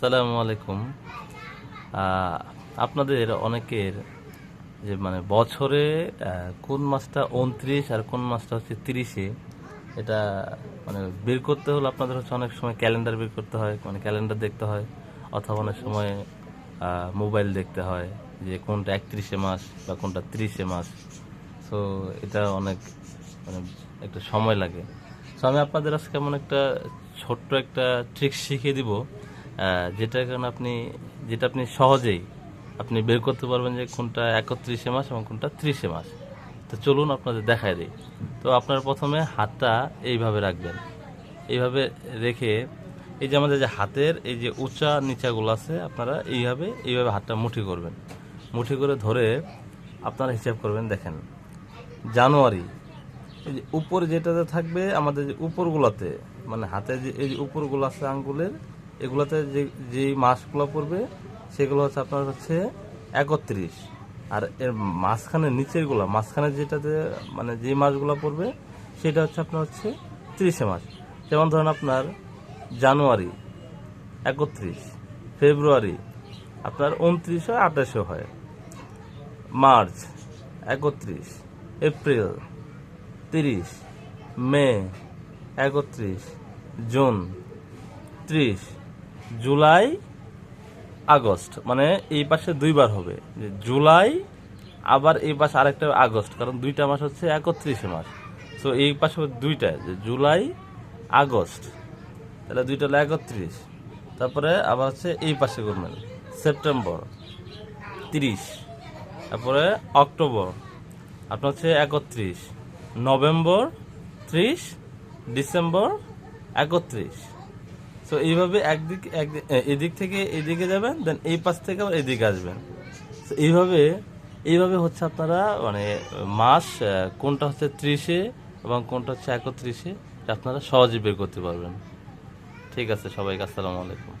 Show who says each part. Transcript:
Speaker 1: সালামু আলাইকুম। আপনাদের অনেকের যে মানে বছরে কোন মাসটা উনত্রিশ আর কোন মাসটা হচ্ছে তিরিশে, এটা মানে বের করতে হলে আপনাদের হচ্ছে অনেক সময় ক্যালেন্ডার বের করতে হয় মানে ক্যালেন্ডার দেখতে হয়, অথবা অনেক সময় মোবাইল দেখতে হয়, যে কোনটা একত্রিশে মাস বা কোনটা তিরিশে মাস। সো এটা অনেক মানে একটা সময় লাগে। তো আমি আপনাদের আজকে এমন একটা ছোট্ট একটা ট্রিক শিখিয়ে দিব যেটার কারণে আপনি, যেটা আপনি সহজেই আপনি বের করতে পারবেন যে কোনটা একত্রিশে মাস এবং কোনটা ত্রিশে মাস। তো চলুন আপনাদের দেখায় দিই। তো আপনার প্রথমে হাতটা এইভাবে রাখবেন। এইভাবে রেখে এই যে আমাদের যে হাতের এই যে উঁচা নিচাগুলো আছে, আপনারা এইভাবে এইভাবে হাতটা মুঠি করবেন। মুঠি করে ধরে আপনারা হিসাব করবেন, দেখেন, জানুয়ারি, এই যে উপরে যেটাতে থাকবে আমাদের যে উপরগুলোতে মানে হাতে যে এই যে উপরগুলো আছে আঙ্গুলের এগুলোতে যে যেই মাসগুলো পড়বে, সেগুলো হচ্ছে আপনার হচ্ছে একত্রিশ। আর এর মাঝখানে, নিচেরগুলো, মাঝখানে যেটাতে মানে যে মাসগুলো পড়বে, সেটা হচ্ছে আপনার হচ্ছে তিরিশে মাস। যেমন ধরেন আপনার জানুয়ারি একত্রিশ, ফেব্রুয়ারি আপনার উনত্রিশ হয়, আঠাশে হয়। মার্চ একত্রিশ, এপ্রিল তিরিশ, মে একত্রিশ, জুন ত্রিশ জুলাই, আগস্ট। মানে এই পাশে দুইবার হবে। যে জুলাই, আবার এই পাশে আরেকটা আগস্ট, কারণ দুইটা মাস হচ্ছে একত্রিশে মাস। সো এই পাশে দুইটা, যে জুলাই, আগস্ট। তাহলে দুইটা হলো একত্রিশ। তারপরে আবার হচ্ছে এই পাশে করবেন, সেপ্টেম্বর, তিরিশ। তারপরে অক্টোবর, আপনার হচ্ছে একত্রিশ। নভেম্বর, ত্রিশ। ডিসেম্বর, একত্রিশ। সো এইভাবে একদিক এদিক থেকে এদিকে যাবেন দেন এই পাশ থেকে আবার এদিকে আসবেন। তো এইভাবে এইভাবে হচ্ছে আপনারা মানে মাস কোনটা হচ্ছে ত্রিশে এবং কোনটা হচ্ছে একত্রিশে, আপনারা সহজে বের করতে পারবেন। ঠিক আছে সবাইকে, আসসালামু আলাইকুম।